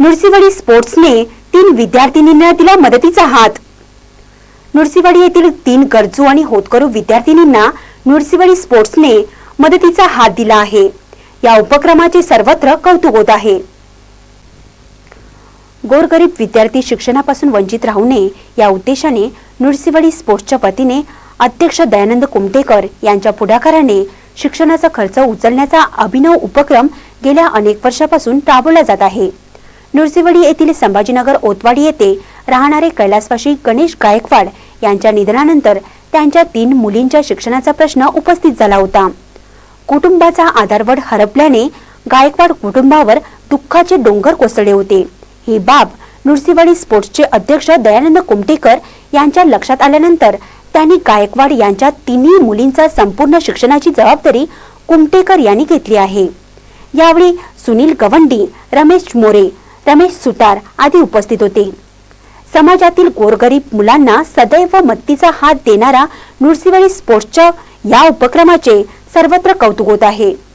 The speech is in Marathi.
नृसिंहवाडी स्पोर्ट्सने तीन विद्यार्थिनींना दिला मदतीचा हात. नृसिंहवाडी येथील तीन गरजू आणि होतकरू विद्यार्थिनींना नृसिंहवाडी स्पोर्ट्सने मदतीचा हात दिला आहे. या उपक्रमाचे सर्वत्र कौतुक होत आहे. गोरगरीब विद्यार्थी शिक्षणापासून वंचित राहू नये या उद्देशाने नृसिंहवाडी स्पोर्ट्सच्या वतीने अध्यक्ष दयानंद कुमटेकर यांच्या पुढाकाराने शिक्षणाचा खर्च उचलण्याचा अभिनव उपक्रम गेल्या अनेक वर्षापासून राबवला जात आहे. नृसिंहवाडी येथील संभाजीनगर ओतवाडी येथे राहणारे कैलासवाशी गणेश गायकवाड यांच्या निधनानंतर त्यांच्या तीन मुलींच्या शिक्षणाचा प्रश्न उपस्थित झाला होता. कुटुंबाचा आधारवड हरपल्याने गायकवाड कुटुंबावर दुःखाचे डोंगर कोसळले होते. ही बाब नुरसिवाडी स्पोर्ट्सचे अध्यक्ष दयानंद कुमटेकर यांच्या लक्षात आल्यानंतर त्यांनी गायकवाड यांच्या तिन्ही मुलींचा संपूर्ण शिक्षणाची जबाबदारी कुमटेकर यांनी घेतली आहे. यावेळी सुनील गवंडी रमेश मोरे रमेश सुतार आदी उपस्थित होते. समाजातील गोरगरीब मुलांना सदैव मत्तीचा हात देणारा नृसिंहवाडी स्पोर्ट्सच्या या उपक्रमाचे सर्वत्र कौतुक होत आहे.